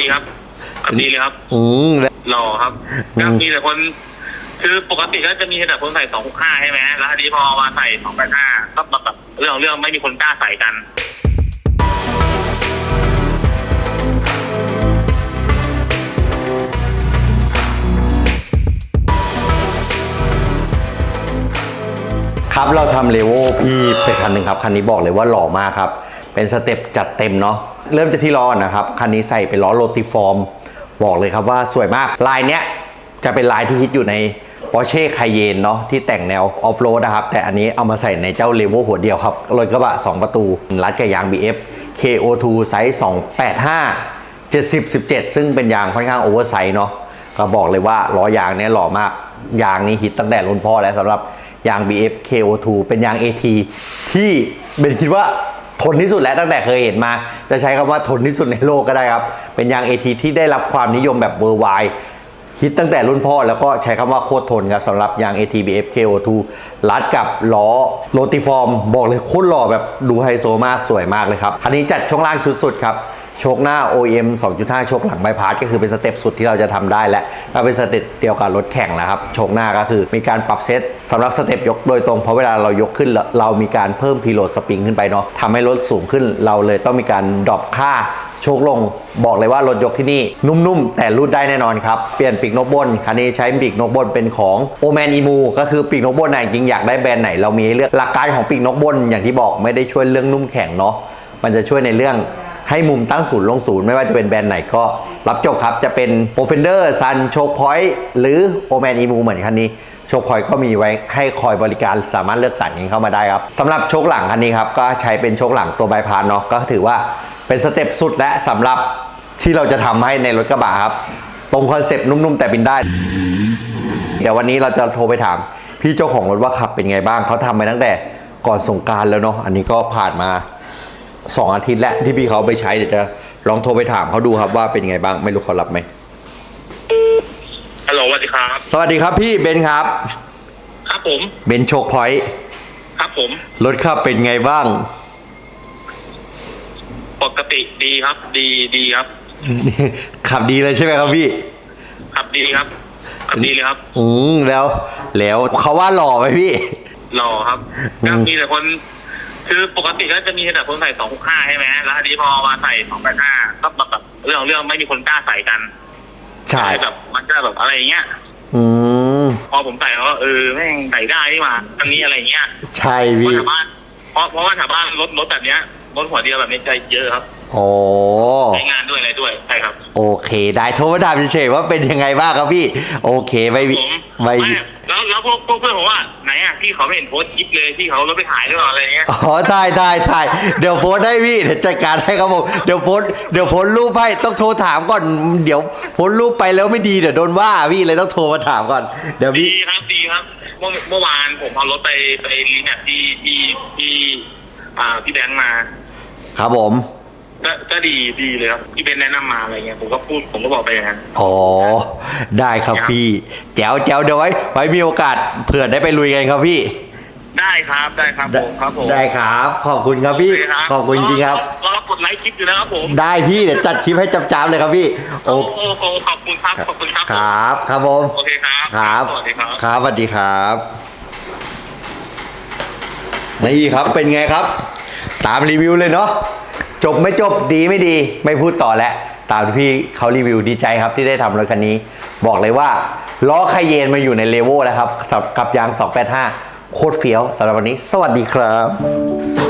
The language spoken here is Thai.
ดีครับขับดีเลยครับ อืมแล้ว หล่อครับอืม ก็มีแต่คน คือปกติก็จะมีแต่คนใส่สองหกห้าใช่ไหมแล้วทีนี้พอมาใส่สองแปดห้าก็แบบแบบเรื่องของเรื่องไม่มีคนกล้าใส่กันครับเราทำเลโวพี่ไปคันหนึ่งครับ คันนี้บอกเลยว่าหล่อมากครับ เป็นสเต็ปจัดเต็มเนาะเริ่มจากที่ล้อนะครับ คันนี้ใส่เป็นล้อโรติฟอร์ม บอกเลยครับว่าสวยมาก ลายเนี้ยจะเป็นลายที่ฮิตอยู่ใน Porsche Cayenne เนาะที่แต่งแนวออฟโรดนะครับ แต่อันนี้เอามาใส่ในเจ้าเลโวหัวเดียวครับรถกระบะ 2 ประตู รัดกับยาง BF KO2 ไซส์ 285 70 17 ซึ่งเป็นยางค่อนข้างโอเวอร์ไซส์เนาะก็บอกเลยว่าล้อยางเนี้ยหล่อมาก ยางนี้ฮิตตั้งแต่รุ่นพ่อแล้วสำหรับยาง BF KO2 เป็นยาง AT ที่เบนคิดว่า ทนที่สุดแล้วตั้งแต่เคยเห็นมา จะใช้คำว่าทนที่สุดในโลกก็ได้ครับ เป็นยางเอที่ได้รับความนิยมแบบเวอร์ไวฮิตตั้งแต่รุ่นพ่อแล้วก็ใช้คำว่าโคตรทนครับสำหรับยาง ATBF KO2 รัดกับล้อโรติฟอร์ม บอกเลยโคตรหล่อแบบดูไฮโซมากสวยมากเลยครับ คันนี้จัดช่วงล่างชุดสุดครับ โชคหน้า OEM 2.5 โชคหลังใบพัดก็คือเป็นสเต็ปสุดที่เราจะทำได้และก็เป็นสเต็ปเดียวกับรถแข่งแล้วครับโชคหน้าก็คือมีการปรับเซตสำหรับสเต็ปยกโดยตรงเพราะเวลาเรายกขึ้น เรามีการเพิ่มพีโลดสปริงขึ้นไปเนาะทำให้รถสูงขึ้นเราเลยต้องมีการดรอปค่าโชคลงบอกเลยว่ารถยกที่นี่นุ่มๆ แต่รูดได้แน่นอนครับ เปลี่ยนปีกนกบน คันนี้ใช้ปีกนกบนเป็นของโอแมนอีมูก็คือปีกนกบนน่ะจริงอยากได้แบรนด์ไหนเรามีให้เลือกหลักการของปีกนกบนอย่างที่บอกไม่ได้ช่วยเรื่องนุ่มแข็งเนาะมันจะช่วยในเรื่อง ให้มุมตั้งศูนย์ลงศูนย์ไม่ว่าจะเป็นแบรนด์ไหนก็รับจบครับ จะเป็น p r o f e n d e r Sun Choke Point หรือ o m a n e m u เหมือนคันนี้โชคพอยก็มีไว้ให้คอยบริการสามารถเลือกสรรกันเข้ามาได้ครับสำหรับโชคหลังคันนี้ครับก็ใช้เป็นโชคหลังตัวใบพานเนาะก็ถือว่าเป็นสเต็ปสุดและสำหรับที่เราจะทำให้ในรถกระบะครับ ตรงคอนเซปต์นุ่มๆ แต่บินได้ เดี๋ยววันนี้เราจะโทรไปถาม พี่เจ้าของรถว่าขับเป็นไงบ้างเขาทำไปตั้งแต่ก่อนสงการแล้วเนาะอันนี้ก็ผ่านมา สองอาทิตย์แล้วที่พี่เขาเอาไปใช้เดี๋ยวจะลองโทรไปถามเขาดูครับว่าเป็นไงบ้างไม่รู้เขารับไหมฮัลโหลสวัสดีครับ สวัสดีครับพี่เบนซ์ครับ ครับผม เบนซ์โชคพอยต์ครับผม รถขับเป็นไงบ้าง ปกติดีครับ ดีดีครับ ขับดีเลยใช่ไหมครับพี่ ขับดีครับ ขับดีเลยครับ อืมแล้ว แล้วเขาว่าหล่อไหมพี่ หล่อครับอืมก็มีแต่คน คือปกติก็จะมีแต่คนใส่สองหกห้าใช่ไหมแล้วทีนี้พอมาใส่สองแปดห้าก็แบบแบบเรื่องของเรื่องไม่มีคนกล้าใส่กันใช่แบบมันก็แบบอะไรอย่างเงี้ยอืมพอผมใส่แล้วก็เออแม่งใส่ได้นี่หว่าอันนี้อะไรอย่างเงี้ยใช่เพราะพี่แถวบ้านเพราะเพราะว่าแถวบ้านรถรถแบบเนี้ยรถหัวเดียวแบบนี้จะเยอะครับโอ้ใช้งานด้วยอะไรด้วยใช่ครับ โอเค ได้โทรมาถามเฉยๆว่าเป็นยังไงบ้างครับพี่ โอเคไม่มีผมไม่ไม่ แล้วแล้วพวกพวกเพื่อนผมว่าไหนอะพี่เขาไม่เห็นโพสต์คลิปเลยพี่เขารถไปถ่ายด้วยเหรออะไรเงี้ยอ๋อได้ได้ได้เดี๋ยวโพสต์ให้พี่เดี๋ยวจัดการให้ครับผมเดี๋ยวโพสต์เดี๋ยวโพสต์รูปให้ต้องโทรถามก่อนเดี๋ยวโพสต์รูปไปแล้วไม่ดีเดี๋ยวโดนว่าพี่เลยต้องโทรมาถามก่อนเดี๋ยวดีพี่ครับดีครับ เมื่อเมื่อวานผมเอารถไปไปรีแมปที่ที่ที่อ่าพี่แบงค์มา ครับผม ก็ก็ดีดีเลยครับพี่เบนแนะนำมาอะไรเงี้ยผมก็พูดผมก็บอกไปอย่างนั้น อ๋อ ได้ครับพี่ แจ๋วแจ๋วเดี๋ยวไว้ไว้มีโอกาสเผื่อได้ไปลุยกันครับพี่ ได้ครับได้ครับผมครับผมได้ครับ ขอบคุณครับพี่ โเขอบคุณจริงๆครับ รอรอกดไลค์คลิปอยู่นะครับผมได้พี่เดี๋ยวจัดคลิปให้จับๆเลยครับพี่ โอโอ้โหขอบคุณครับขอบคุณครับครับ ครับผม โอเคครับครับสวัสดีครับ ครับสวัสดีครับ นี่ครับเป็นไงครับ ตามรีวิวเลยเนาะ จบไม่จบดีไม่ดีไม่พูดต่อแล้วตามที่พี่เขารีวิวดีใจครับที่ได้ทำรถคันนี้ บอกเลยว่าล้อคาเยนมาอยู่ในเลเวลแล้วครับกับกับยาง 285 โคตรเฟี้ยวสำหรับวันนี้ สวัสดีครับ